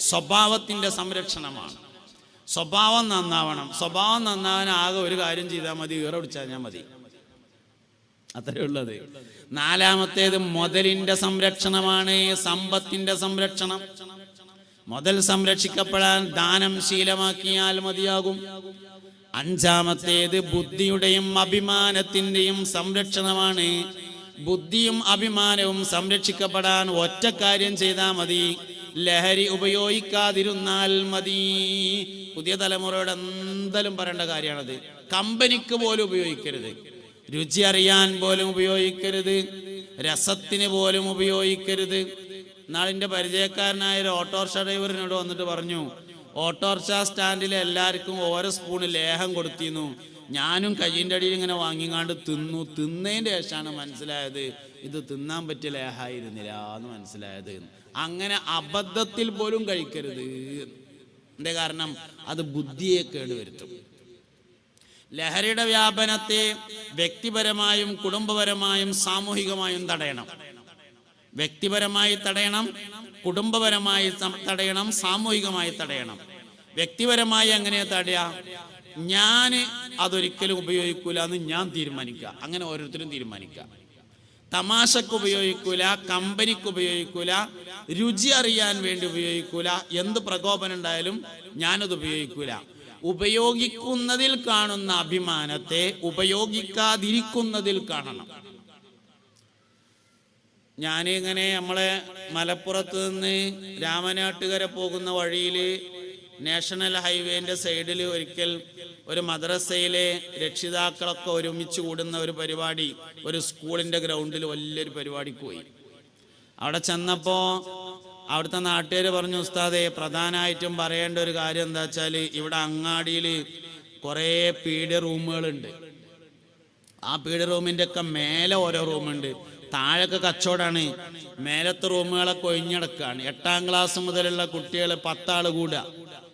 സ്വഭാവത്തിന്റെ സംരക്ഷണമാണ്. സ്വഭാവം നന്നാവണം. സ്വഭാവം നന്നാവാൻ ആകെ ഒരു കാര്യം ചെയ്താൽ മതി ഈറ പിടിച്ചാൽ മതി. അത്രേ ഉള്ളത്. നാലാമത്തേത് മുതലിന്റെ സംരക്ഷണമാണ് സമ്പത്തിന്റെ സംരക്ഷണം. മുതൽ സംരക്ഷിക്കപ്പെടാൻ ദാനം ശീലമാക്കിയാൽ മതിയാകും. അഞ്ചാമത്തേത് ബുദ്ധിയുടെയും അഭിമാനത്തിന്റെയും സംരക്ഷണമാണ്. ബുദ്ധിയും അഭിമാനവും സംരക്ഷിക്കപ്പെടാൻ ഒറ്റ കാര്യം ചെയ്താൽ മതി. ലഹരി ഉപയോഗിക്കാതിരുന്നാൽ മതി. പുതിയ തലമുറയോട് എന്തായാലും പറയേണ്ട കാര്യമാണത്. കമ്പനിക്ക് പോലും ഉപയോഗിക്കരുത്. രുചി അറിയാൻ പോലും ഉപയോഗിക്കരുത്. രസത്തിന് പോലും ഉപയോഗിക്കരുത്. നാളിന്റെ പരിചയക്കാരനായ ഒരു ഓട്ടോറിക്ഷ ഡ്രൈവറിനോട് വന്നിട്ട് പറഞ്ഞു ഓട്ടോറിക്ഷ സ്റ്റാൻഡിൽ എല്ലാവർക്കും ഓരോ സ്പൂണ് ലേഹം കൊടുത്തിരുന്നു. ഞാനും കയ്യിന്റെ അടിയിൽ ഇങ്ങനെ വാങ്ങിങ്ങാണ്ട് തിന്നു. തിന്നതിന്റെ ശേഷമാണ് മനസ്സിലായത് ഇത് തിന്നാൻ പറ്റിയ ലേഹായിരുന്നില്ല എന്ന് മനസ്സിലായത്. അങ്ങനെ അബദ്ധത്തിൽ പോലും കഴിക്കരുത്. എന്റെ കാരണം? അത് ബുദ്ധിയെ കേടുവരുത്തും. ലഹരിയുടെ വ്യാപനത്തെ വ്യക്തിപരമായും കുടുംബപരമായും സാമൂഹികമായും തടയണം. വ്യക്തിപരമായി തടയണം കുടുംബപരമായി തടയണം സാമൂഹികമായി തടയണം. വ്യക്തിപരമായി എങ്ങനെ തടയാ? ഞാൻ അതൊരിക്കലും ഉപയോഗിക്കൂല എന്ന് ഞാൻ തീരുമാനിക്കുക. അങ്ങനെ ഓരോരുത്തരും തീരുമാനിക്കുക. തമാശക്ക് ഉപയോഗിക്കൂല കമ്പനിക്ക് ഉപയോഗിക്കൂല രുചി അറിയാൻ വേണ്ടി ഉപയോഗിക്കൂല എന്ത് പ്രകോപനം ഉണ്ടായാലും ഞാനത് ഉപയോഗിക്കൂല. ഉപയോഗിക്കുന്നതിൽ കാണുന്ന അഭിമാനത്തെ ഉപയോഗിക്കാതിരിക്കുന്നതിൽ കാണണം. ഞാനിങ്ങനെ നമ്മളെ മലപ്പുറത്ത് നിന്ന് രാമനാട്ടുകര പോകുന്ന വഴിയിൽ നാഷണൽ ഹൈവേന്റെ സൈഡിൽ ഒരിക്കൽ ഒരു മദ്രസയിലെ രക്ഷിതാക്കളൊക്കെ ഒരുമിച്ച് കൂടുന്ന ഒരു പരിപാടി ഒരു സ്കൂളിന്റെ ഗ്രൗണ്ടിൽ വലിയൊരു പരിപാടി പോയി. അവിടെ ചെന്നപ്പോ അവിടുത്തെ നാട്ടുകാർ പറഞ്ഞു ഉസ്താദെ പ്രധാനമായിട്ടും പറയേണ്ട ഒരു കാര്യം എന്താ വെച്ചാൽ ഇവിടെ അങ്ങാടിയിൽ കുറേ പീഡി റൂമുകളുണ്ട്. ആ പീഡി റൂമിന്റെ ഒക്കെ മേലെ ഓരോ റൂമുണ്ട്. താഴൊക്കെ കച്ചവടമാണ് മേലത്തെ റൂമുകളൊക്കെ ഒഴിഞ്ഞടക്കാണ് എട്ടാം ക്ലാസ് മുതലുള്ള കുട്ടികൾ പത്താൾ കൂടുക.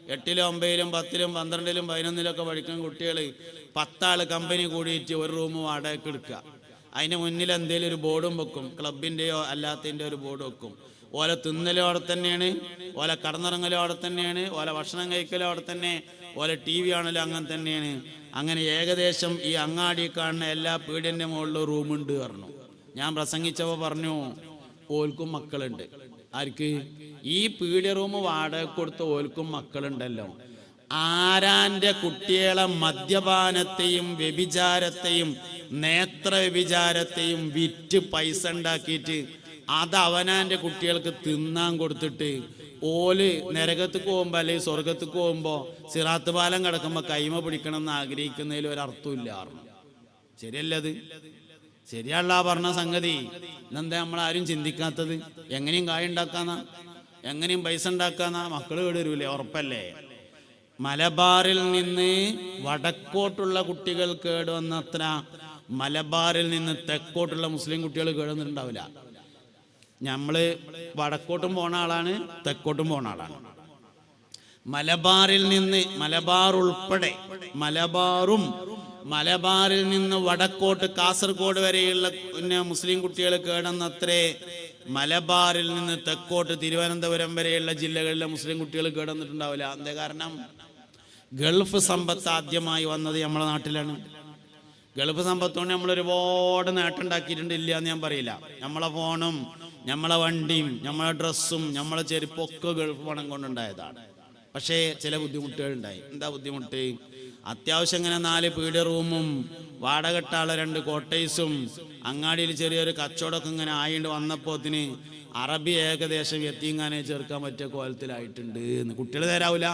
എട്ടിലും ഒമ്പതിലും പത്തിലും പന്ത്രണ്ടിലും പതിനൊന്നിലും ഒക്കെ പഠിക്കുന്ന കുട്ടികൾ പത്താൾ കമ്പനി കൂടിയിട്ട് ഒരു റൂം വാടകയ്ക്ക് എടുക്കുക. അതിന് മുന്നിൽ എന്തെങ്കിലും ഒരു ബോർഡും വെക്കും. ക്ലബിന്റെയോ അല്ലാത്തതിന്റെ ഒരു ബോർഡ് വെക്കും. ഓല തിന്നലും അവിടെ തന്നെയാണ്. ഓല കടന്നിറങ്ങലും അവിടെ തന്നെയാണ്. ഓല ഭക്ഷണം കഴിക്കലും അവിടെ തന്നെ. ഓല ടി വി ആണല്ലോ അങ്ങനെ തന്നെയാണ്. അങ്ങനെ ഏകദേശം ഈ അങ്ങാടി കാണുന്ന എല്ലാ പീഡിയന്റെ മുകളിലും റൂമുണ്ട് പറഞ്ഞു. ഞാൻ പ്രസംഗിച്ചപ്പോൾ പറഞ്ഞു ഓൽക്കും മക്കളുണ്ട്. ആർക്ക്? ഈ പീഡിയ റൂം വാടക കൊടുത്ത ഓൽക്കും മക്കളുണ്ടല്ലോ. ആരാന്റെ കുട്ടികളെ മദ്യപാനത്തെയും വ്യഭിചാരത്തെയും നേത്ര വ്യഭിചാരത്തെയും വിറ്റ് പൈസ ഉണ്ടാക്കിയിട്ട് അത് അവനാന്റെ കുട്ടികൾക്ക് തിന്നാൻ കൊടുത്തിട്ട് ഓൽ നരകത്തേക്ക് പോകുമ്പോ അല്ലെങ്കിൽ സ്വർഗത്തേക്ക് പോകുമ്പോ സിറാത്ത് പാലം കിടക്കുമ്പോ കൈമ പിടിക്കണം എന്ന് ആഗ്രഹിക്കുന്നതിൽ ഒരർത്ഥമില്ല ശരിയല്ലത് ശരിയല്ല പറഞ്ഞ സംഗതി. ഇന്നെന്താ നമ്മളാരും ചിന്തിക്കാത്തത്? എങ്ങനെയും കായ ഉണ്ടാക്കാന്നാ. എങ്ങനെയും പൈസ ഉണ്ടാക്കാന്നാ. മക്കൾ കേട് വരൂലേ ഉറപ്പല്ലേ? മലബാറിൽ നിന്ന് വടക്കോട്ടുള്ള കുട്ടികൾ കേടുവന്നത്ര മലബാറിൽ നിന്ന് തെക്കോട്ടുള്ള മുസ്ലിം കുട്ടികൾ കേടുവന്നിട്ടുണ്ടാവില്ല. നമ്മൾ വടക്കോട്ടും പോണ ആളാണ് തെക്കോട്ടും പോണ ആളാണ്. മലബാറിൽ നിന്ന് മലബാർ ഉൾപ്പെടെ മലബാറും മലബാറിൽ നിന്ന് വടക്കോട്ട് കാസർഗോഡ് വരെയുള്ള പിന്നെ മുസ്ലിം കുട്ടികൾ കേടന്നത്രേ മലബാറിൽ നിന്ന് തെക്കോട്ട് തിരുവനന്തപുരം വരെയുള്ള ജില്ലകളിലെ മുസ്ലിം കുട്ടികൾ കേടന്നിട്ടുണ്ടാവില്ല. എന്താ കാരണം? ഗൾഫ് സമ്പത്ത് ആദ്യമായി വന്നത് നമ്മുടെ നാട്ടിലാണ്. ഗൾഫ് സമ്പത്തുകൊണ്ട് നമ്മൾ ഒരുപാട് നേട്ടം ഉണ്ടാക്കിയിട്ടുണ്ട് ഇല്ല എന്ന് ഞാൻ പറയില്ല. നമ്മളെ ഫോണും നമ്മളെ വണ്ടിയും നമ്മളെ ഡ്രസ്സും നമ്മളെ ചെരുപ്പൊക്കെ ഗൾഫ് പണം കൊണ്ടുണ്ടായതാണ്. പക്ഷേ ചില ബുദ്ധിമുട്ടുകൾ ഉണ്ടായി എന്താ ബുദ്ധിമുട്ട്? അത്യാവശ്യം ഇങ്ങനെ നാല് പീഡിയ റൂമും വാടകട്ടാള രണ്ട് കോട്ടേഴ്സും അങ്ങാടിയിൽ ചെറിയൊരു കച്ചവടമൊക്കെ ഇങ്ങനെ ആയിട്ട് വന്നപ്പോത്തിന് അറബി ഏകദേശം എത്തിങ്ങാനെ ചേർക്കാൻ പറ്റിയ കോലത്തിലായിട്ടുണ്ട് എന്ന്. കുട്ടികൾ നേരാവൂല.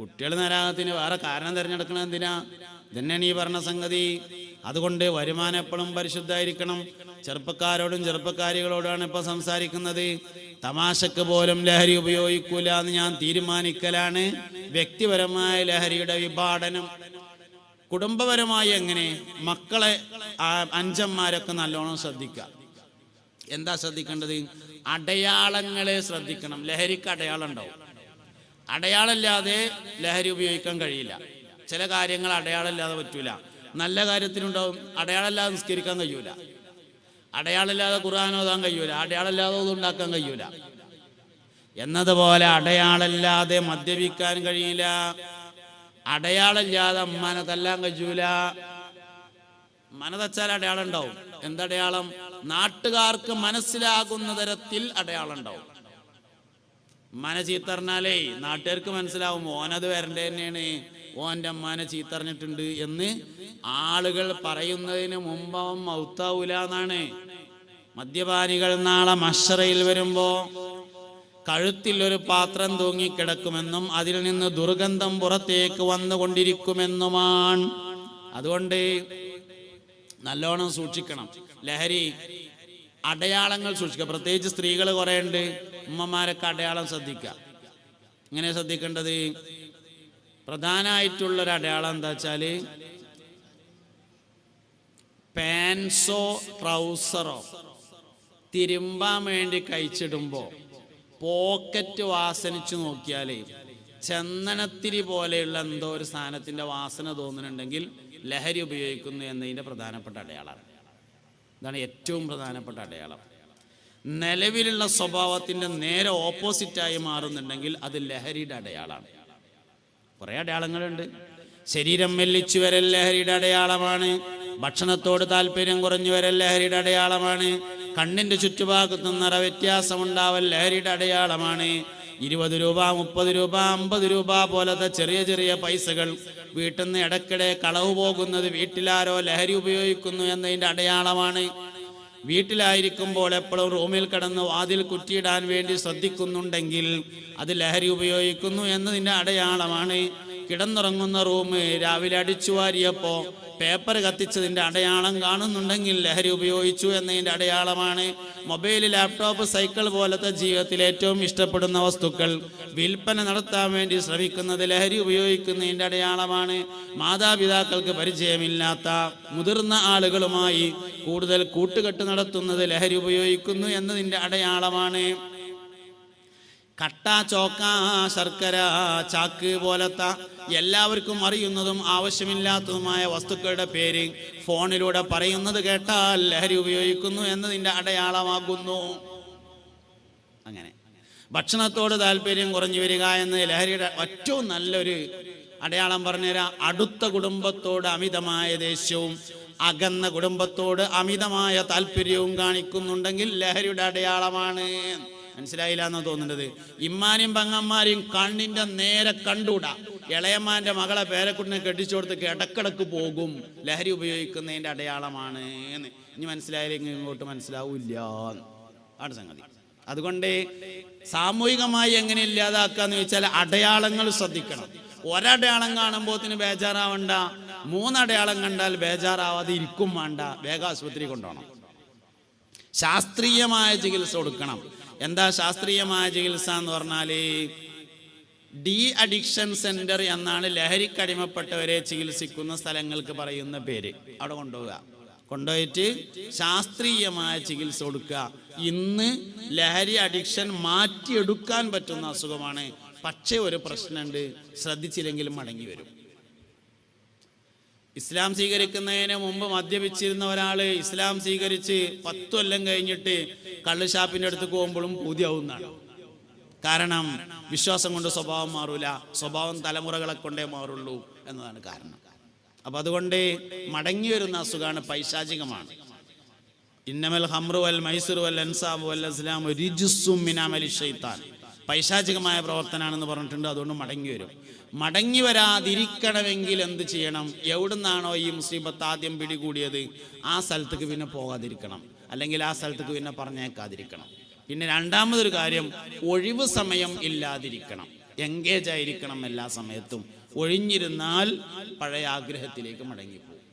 കുട്ടികൾ നേരാകത്തിന് വേറെ കാരണം തിരഞ്ഞെടുക്കണം എന്തിനാ? ഇതന്നെയാണ് ഈ പറഞ്ഞ സംഗതി. അതുകൊണ്ട് വരുമാനം എപ്പോഴും പരിശുദ്ധമായിരിക്കണം. ചെറുപ്പക്കാരോടും ചെറുപ്പക്കാരികളോടാണ് ഇപ്പൊ സംസാരിക്കുന്നത്. തമാശക്ക് പോലും ലഹരി ഉപയോഗിക്കൂല എന്ന് ഞാൻ തീരുമാനിക്കലാണ്. വ്യക്തിപരമായ ലഹരിയുടെ വിഭാടനം. കുടുംബപരമായി എങ്ങനെ? മക്കളെ അഞ്ചന്മാരൊക്കെ നല്ലോണം ശ്രദ്ധിക്കുക എന്താ ശ്രദ്ധിക്കേണ്ടത്? അടയാളങ്ങളെ ശ്രദ്ധിക്കണം. ലഹരിക്ക് അടയാളം ഉണ്ടാവും. അടയാളമില്ലാതെ ലഹരി ഉപയോഗിക്കാൻ കഴിയില്ല. ചില കാര്യങ്ങൾ അടയാളമില്ലാതെ പറ്റൂല. നല്ല കാര്യത്തിനുണ്ടാവും. അടയാളമില്ലാതെ നിസ്കരിക്കാൻ കഴിയൂല. അടയാളമില്ലാതെ ഖുർആൻ ഓതാൻ കഴിയൂല. അടയാളമില്ലാതെ ഉണ്ടാക്കാൻ കഴിയൂല. എന്നതുപോലെ അടയാളമില്ലാതെ മദ്യപിക്കാൻ കഴിയില്ല. അടയാളില്ലാതെ അമ്മാനെ തല്ലാൻ കഴിയൂല. മനതച്ചാൽ അടയാളം ഉണ്ടാവും എന്തടയാളം? നാട്ടുകാർക്ക് മനസ്സിലാകുന്ന തരത്തിൽ അടയാളം ഉണ്ടാവും മന ചീത്തറിഞ്ഞാലേ നാട്ടുകാർക്ക് മനസ്സിലാവും. ഓനത് വരണ്ടേ തന്നെയാണ്. ഓന്റെ അമ്മാനെ ചീത്തറിഞ്ഞിട്ടുണ്ട് എന്ന് ആളുകൾ പറയുന്നതിന് മുമ്പ് അവൻ മൗത്താവൂല എന്നാണ്. മദ്യപാനികൾ നാളെ മഷറയിൽ വരുമ്പോ കഴുത്തിൽ ഒരു പാത്രം തൂങ്ങിക്കിടക്കുമെന്നും അതിൽ നിന്ന് ദുർഗന്ധം പുറത്തേക്ക് വന്നുകൊണ്ടിരിക്കുമെന്നുമാണ്. അതുകൊണ്ട് നല്ലോണം സൂക്ഷിക്കണം. ലഹരി അടയാളങ്ങൾ സൂക്ഷിക്കുക. പ്രത്യേകിച്ച് സ്ത്രീകൾ കുറേ ഉണ്ട് ഉമ്മമാരൊക്കെ അടയാളം ശ്രദ്ധിക്കുക. ഇങ്ങനെ ശ്രദ്ധിക്കേണ്ടത്? പ്രധാനമായിട്ടുള്ളൊരു അടയാളം എന്താ വെച്ചാൽ പാൻസോ ട്രൗസറോ തിരുമ്പാൻ വേണ്ടി കഴിച്ചിടുമ്പോ പോക്കറ്റ് വാസനിച്ചു നോക്കിയാലേ ചന്ദനത്തിരി പോലെയുള്ള എന്തോ ഒരു സാധനത്തിന്റെ വാസന തോന്നുന്നുണ്ടെങ്കിൽ ലഹരി ഉപയോഗിക്കുന്നു എന്നതിന്റെ പ്രധാനപ്പെട്ട അടയാളമാണ് ഇതാണ് ഏറ്റവും പ്രധാനപ്പെട്ട അടയാളം. നിലവിലുള്ള സ്വഭാവത്തിന്റെ നേരെ ഓപ്പോസിറ്റായി മാറുന്നുണ്ടെങ്കിൽ അത് ലഹരിയുടെ അടയാളമാണ് കുറെ അടയാളങ്ങളുണ്ട്. ശരീരം മെല്ലിച്ചു വരൽ ലഹരിയുടെ അടയാളമാണ്. ഭക്ഷണത്തോട് താല്പര്യം കുറഞ്ഞു വരൽ ലഹരിയുടെ അടയാളമാണ്. കണ്ണിന്റെ ചുറ്റുഭാഗത്ത് നിറ വ്യത്യാസം ഉണ്ടാവൽ ലഹരിയുടെ അടയാളമാണ്. ഇരുപത് രൂപ മുപ്പത് രൂപ അമ്പത് രൂപ പോലത്തെ ചെറിയ ചെറിയ പൈസകൾ വീട്ടിൽ നിന്ന് ഇടയ്ക്കിടെ കളവ് പോകുന്നത് വീട്ടിലാരോ ലഹരി ഉപയോഗിക്കുന്നു എന്നതിന്റെ അടയാളമാണ്. വീട്ടിലായിരിക്കുമ്പോൾ എപ്പോഴും റൂമിൽ കിടന്ന് വാതിൽ കുറ്റിയിടാൻ വേണ്ടി ശ്രദ്ധിക്കുന്നുണ്ടെങ്കിൽ അത് ലഹരി ഉപയോഗിക്കുന്നു എന്നതിന്റെ അടയാളമാണ്. കിടന്നുറങ്ങുന്ന റൂം രാവിലെ അടിച്ചു വാരിയപ്പോ പേപ്പർ കത്തിച്ചതിന്റെ അടയാളം കാണുന്നുണ്ടെങ്കിൽ ലഹരി ഉപയോഗിച്ചു എന്നതിന്റെ അടയാളമാണ് മൊബൈൽ ലാപ്ടോപ്പ് സൈക്കിൾ പോലത്തെ ജീവിതത്തിൽ ഏറ്റവും ഇഷ്ടപ്പെടുന്ന വസ്തുക്കൾ. വിൽപ്പന നടത്താൻ വേണ്ടി ശ്രമിക്കുന്നത് ലഹരി ഉപയോഗിക്കുന്നതിന്റെ അടയാളമാണ്. മാതാപിതാക്കൾക്ക് പരിചയമില്ലാത്ത മുതിർന്ന ആളുകളുമായി കൂടുതൽ കൂട്ടുകെട്ട് നടത്തുന്നത് ലഹരി ഉപയോഗിക്കുന്നു എന്നതിന്റെ അടയാളമാണ്. കട്ട ചോക്ക ശർക്കര ചാക്ക് പോലത്തെ എല്ലാവർക്കും അറിയുന്നതും ആവശ്യമില്ലാത്തതുമായ വസ്തുക്കളുടെ പേര് ഫോണിലൂടെ പറയുന്നത് കേട്ടാൽ ലഹരി ഉപയോഗിക്കുന്നു എന്നതിന്റെ അടയാളമാകുന്നു. അങ്ങനെ. ഭക്ഷണത്തോട് താല്പര്യം കുറഞ്ഞു വരിക എന്ന് ലഹരിയുടെ ഏറ്റവും നല്ലൊരു അടയാളം പറഞ്ഞുതരാം. അടുത്ത കുടുംബത്തോട് അമിതമായ ദേഷ്യവും അകന്ന കുടുംബത്തോട് അമിതമായ താല്പര്യവും കാണിക്കുന്നുണ്ടെങ്കിൽ ലഹരിയുടെ അടയാളമാണ്. മനസ്സിലായില്ല എന്നാ തോന്നുന്നത്. ഇമ്മാനും പങ്ങന്മാരെയും കണ്ണിന്റെ നേരെ കണ്ടൂടാ ഇളയമാന്റെ മകളെ പേരക്കുട്ടിനെ കെട്ടിച്ചു കൊടുത്ത് കിടക്കിടക്ക് പോകും. ലഹരി ഉപയോഗിക്കുന്നതിന്റെ അടയാളമാണ് എന്ന്. ഇനി മനസ്സിലായില്ലെങ്കിൽ ഇങ്ങോട്ട് മനസ്സിലാവൂല്ല ആണ് സംഗതി. അതുകൊണ്ട് സാമൂഹികമായി എങ്ങനെ ഇല്ലാതാക്കാന്ന് വെച്ചാൽ അടയാളങ്ങൾ ശ്രദ്ധിക്കണം. ഒരടയാളം കാണുമ്പോത്തിന് ബേജാറാവണ്ട. മൂന്നടയാളം കണ്ടാൽ ബേജാറാവാതെ ഇരിക്കും വേണ്ട. വേഗ ആശുപത്രി കൊണ്ടുപോകണം. ശാസ്ത്രീയമായ ചികിത്സ കൊടുക്കണം. എന്താ ശാസ്ത്രീയമായ ചികിത്സ എന്ന് പറഞ്ഞാൽ ഡി അഡിക്ഷൻ സെന്റർ എന്നാണ് ലഹരിക്കടിമപ്പെട്ടവരെ ചികിത്സിക്കുന്ന സ്ഥലങ്ങൾക്ക് പറയുന്ന പേര്. അവിടെ കൊണ്ടുപോവുക. കൊണ്ടുപോയിട്ട് ശാസ്ത്രീയമായ ചികിത്സ കൊടുക്കുക. ഇന്ന് ലഹരി അഡിക്ഷൻ മാറ്റിയെടുക്കാൻ പറ്റുന്ന അസുഖമാണ്. പക്ഷേ ഒരു പ്രശ്നമുണ്ട്. ശ്രദ്ധിച്ചില്ലെങ്കിലും മടങ്ങി വരും. ഇസ്ലാം സ്വീകരിക്കുന്നതിന് മുമ്പ് മദ്യപിച്ചിരുന്ന ഒരാൾ ഇസ്ലാം സ്വീകരിച്ച് പത്തു കൊല്ലം കഴിഞ്ഞിട്ട് കള്ള് ഷാപ്പിന്റെ അടുത്ത് പോകുമ്പോഴും പൂതിയാവുന്നതാണ്. കാരണം വിശ്വാസം കൊണ്ട് സ്വഭാവം മാറൂല. സ്വഭാവം തലമുറകളെ കൊണ്ടേ മാറുള്ളൂ എന്നതാണ് കാരണം. അപ്പൊ അതുകൊണ്ട് മടങ്ങി വരുന്ന അസുഖമാണ് പൈശാചികമാണ്. ഇന്നമൽ ഹംറു വൽ മൈസൂർ വൽ അൻസാബ് വൽ അസ്ലാം റിജുസും മിനാമലി ഷെയ്ത്താൻ പൈശാചികമായ പ്രവർത്തനമാണെന്ന് പറഞ്ഞിട്ടുണ്ട് അതുകൊണ്ട് മടങ്ങി വരും. മടങ്ങി വരാതിരിക്കണമെങ്കിൽ എന്ത് ചെയ്യണം? എവിടുന്നാണോ ഈ മുസീബത്ത് ആദ്യം പിടികൂടിയത്? ആ സ്ഥലത്തേക്ക് പിന്നെ പോകാതിരിക്കണം. അല്ലെങ്കിൽ ആ സ്ഥലത്തേക്ക് പിന്നെ പറഞ്ഞേക്കാതിരിക്കണം. പിന്നെ രണ്ടാമതൊരു കാര്യം ഒഴിവ് സമയം ഇല്ലാതിരിക്കണം. എൻഗേജ് ആയിരിക്കണം എല്ലാ സമയത്തും. ഒഴിഞ്ഞിരുന്നാൽ പഴയ ആഗ്രഹത്തിലേക്ക് മടങ്ങിപ്പോകും.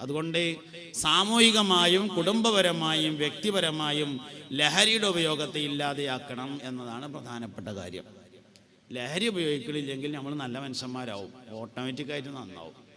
അതുകൊണ്ട് സാമൂഹികമായും കുടുംബപരമായും വ്യക്തിപരമായും ലഹരിയുടെ ഉപയോഗത്തെ ഇല്ലാതെയാക്കണം എന്നതാണ് പ്രധാനപ്പെട്ട കാര്യം. ലഹരി ഉപയോഗിക്കലില്ലെങ്കിൽ നമ്മൾ നല്ല മനുഷ്യന്മാരാവും. ഓട്ടോമാറ്റിക്കായിട്ട് നന്നാവും.